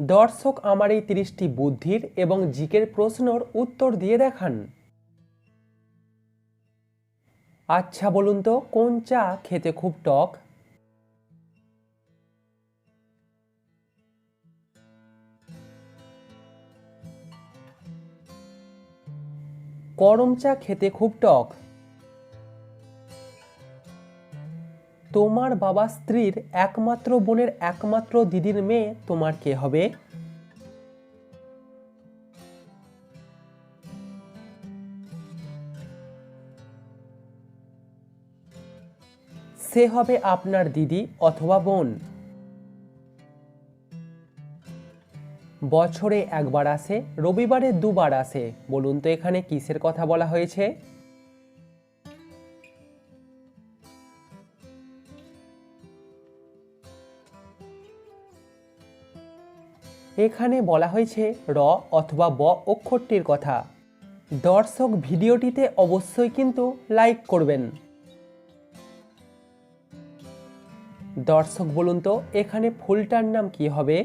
দর্শক আমার এই তিরিশটি বুদ্ধির এবং জিকের প্রশ্নর উত্তর দিয়ে দেখান। আচ্ছা বলুন তো, কোন চা খেতে খুব টক? করম চা খেতে খুব টক। তোমার বাবা স্ত্রীর একমাত্র বোনের একমাত্র দিদির মেয়ে তোমার কে হবে? সে হবে আপনার দিদি অথবা বোন। বছরে একবার আসে, রবিবারে দুবার আসে। বলুন তো এখানে কিসের কথা বলা হয়েছে? এখানে বলা হয়েছে র অথবা ব অক্ষরটির কথা। দর্শক ভিডিওটিতে অবশ্যই কিন্তু লাইক করবেন। দর্শক বলুন তো, এখানে ফুলটার নাম কি হবে?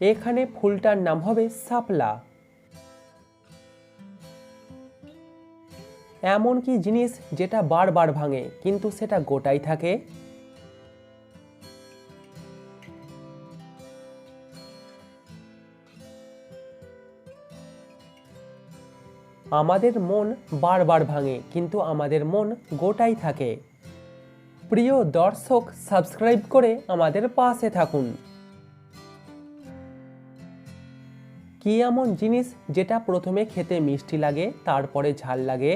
এখানে ফুলটার নাম হবে শাপলা এমন কি জিনিস যেটা বারবার ভাঙে, কিন্তু সেটা গোটাই থাকে? আমাদের মন বারবার ভাঙে, কিন্তু আমাদের মন গোটাই থাকে। প্রিয় দর্শক, সাবস্ক্রাইব করে আমাদের পাশে থাকুন। কি এমন জিনিস যেটা প্রথমে খেতে মিষ্টি লাগে, তারপরে ঝাল লাগে?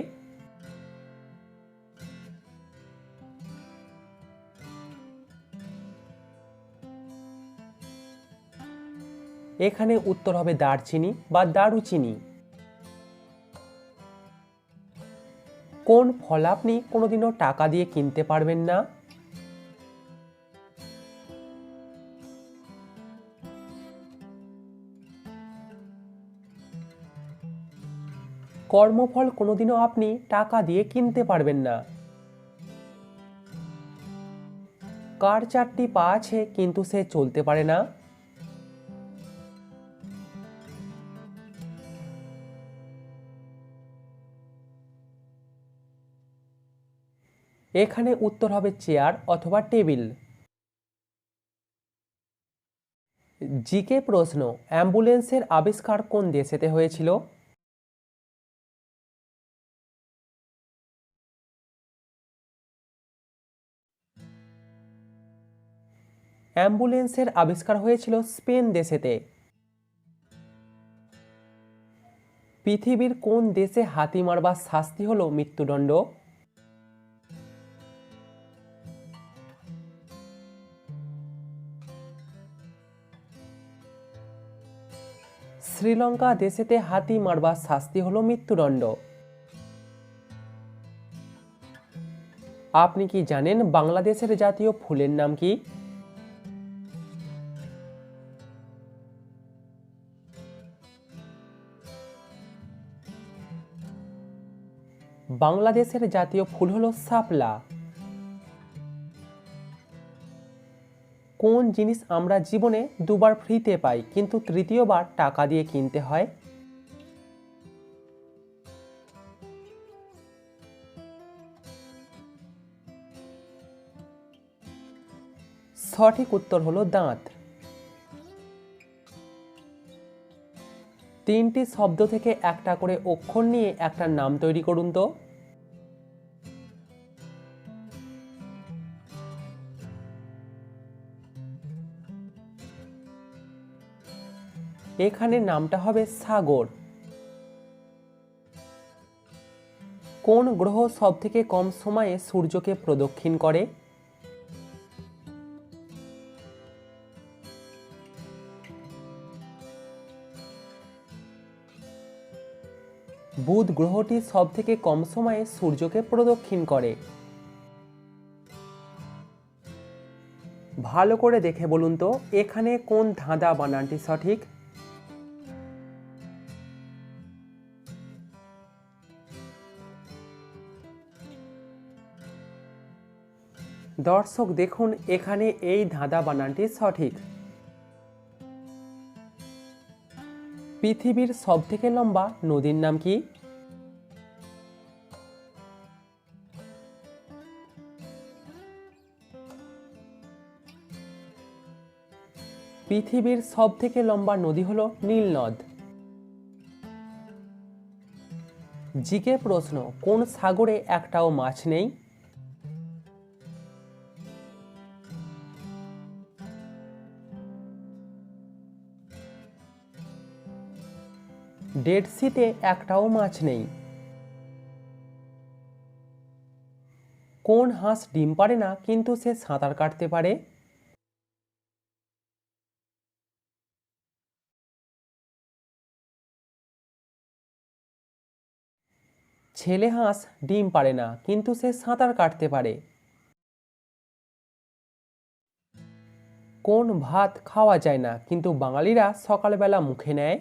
এখানে উত্তর হবে দারচিনি বা দারুচিনি। কোন ফল আপনি কোনোদিনও টাকা দিয়ে কিনতে পারবেন না? কর্মফল কোনোদিনও আপনি টাকা দিয়ে কিনতে পারবেন না। কার চারটি পা আছে কিন্তু সে চলতে পারে না? এখানে উত্তর হবে চেয়ার অথবা টেবিল। জিকে প্রশ্ন, অ্যাম্বুলেন্সের আবিষ্কার কোন দেশেতে হয়েছিল? অ্যাম্বুলেন্সের আবিষ্কার হয়েছিল স্পেন দেশেতে। পৃথিবীর কোন দেশে হাতি মারবার শাস্তি হলো মৃত্যুদণ্ড? শ্রীলঙ্কা দেশেতে হাতি মারবার শাস্তি হলো মৃত্যুদণ্ড। আপনি কি জানেন বাংলাদেশের জাতীয় ফুলের নাম কি? বাংলাদেশের জাতীয় ফুল হলো শাপলা। কোন জিনিস আমরা জীবনে দুবার ফ্রিতে পাই, কিন্তু তৃতীয়বার টাকা দিয়ে কিনতে হয়? সঠিক উত্তর হলো দাঁত। তিনটি শব্দ থেকে একটা করে অক্ষর নিয়ে একটা নাম তৈরি করুন তো। এখানে নামটা হবে সাগর। কোন গ্রহ সব থেকে কম সময়ে সূর্যকে প্রদক্ষিণ করে? বুধ গ্রহটি সব থেকে কম সময়ে সূর্যকে প্রদক্ষিণ করে। ভালো করে দেখে বলুন তো, এখানে কোন ধাঁধা বানানটি সঠিক? দর্শক দেখুন, এখানে এই ধাঁধা বানানটি সঠিক। পৃথিবীর সবথেকে লম্বা নদীর নাম কি? পৃথিবীর সবথেকে লম্বা নদী হলো নীল নদ। জিকে প্রশ্ন, কোন সাগরে একটাও মাছ নেই? ডেড সিতে একটাও মাছ নেই। কোন হাঁস ডিম পারে না, কিন্তু সে সাঁতার কাটতে পারে? ছেলে হাঁস ডিম পারে না, কিন্তু সে সাঁতার কাটতে পারে। কোন ভাত খাওয়া যায় না, কিন্তু বাঙালিরা সকালবেলা মুখে নেয়?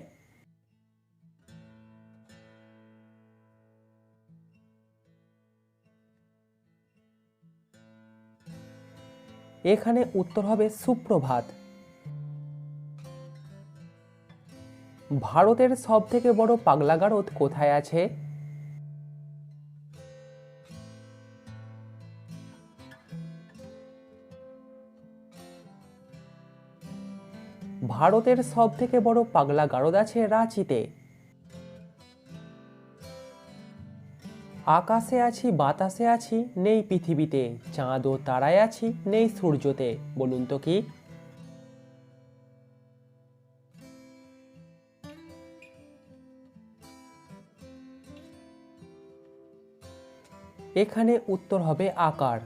এখানে উত্তর হবে সুপ্রভাত। ভারতের সব থেকে বড় পাগলাগারদ কোথায় আছে? ভারতের সব থেকে বড় পাগলা গারদ আছে রাঁচিতে। আকাশে আছি, বাতাসে আছি, নেই পৃথিবীতে। চাঁদ ও তারায় আছি, নেই সূর্যতে। বলুন তো কি? এখানে উত্তর হবে আকার।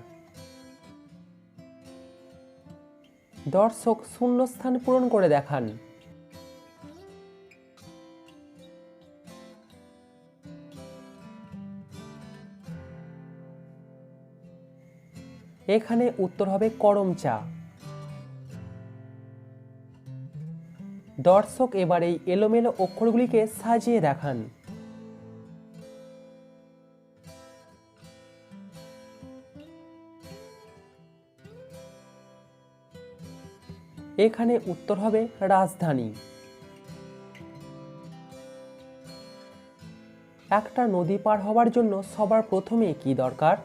দর্শক শূন্যস্থান পূরণ করে দেখান। এখানে উত্তর হবে করম চা। দর্শক, এবার এই এলোমেলো অক্ষরগুলিকে সাজিয়ে দেখান। এখানে উত্তর হবে রাজধানী। একটা নদী পার হওয়ার জন্য সবার প্রথমে কি দরকার?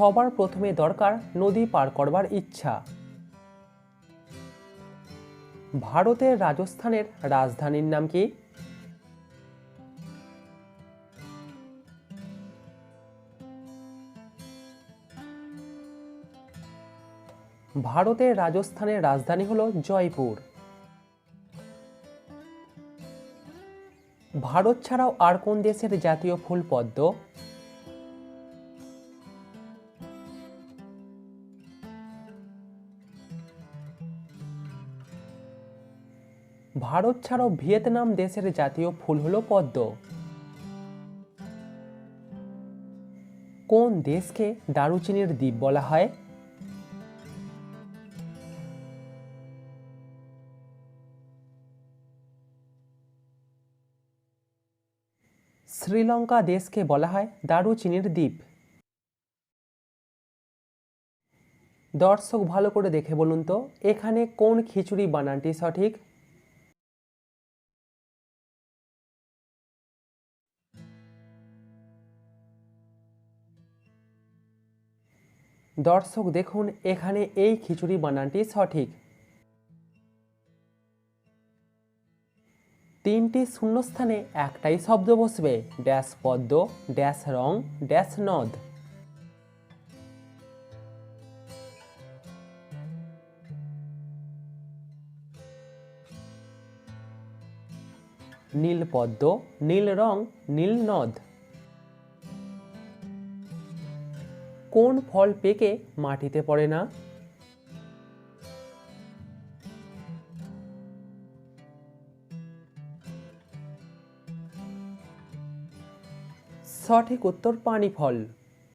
সবার প্রথমে দরকার নদী পার করবার ইচ্ছা। ভারতের রাজস্থানের রাজধানীর নাম কি? ভারতের রাজস্থানের রাজধানী হল জয়পুর। ভারত ছাড়াও আর কোন দেশের জাতীয় ফুল পদ্ম ভারত ছাড়াও ভিয়েতনাম দেশের জাতীয় ফুল হলো পদ্ম। কোন দেশকে দারুচিনির দ্বীপ বলা হয়? শ্রীলঙ্কা দেশকে বলা হয় দারুচিনির দ্বীপ। দর্শক ভালো করে দেখে বলুন তো, এখানে কোন খিচুড়ি বানানটি সঠিক? দর্শক দেখুন, এখানে এই খিচুড়ি বানানটি সঠিক। তিনটি শূন্যস্থানে একটাই শব্দ বসবে, ড্যাশ পদ্ম, ড্যাশ রং, ড্যাশ নদ। নীল পদ্ম, নীল রং, নীল নদ। কোন ফল পেকে মাটিতে পড়ে না? সঠিক উত্তর পানি ফল।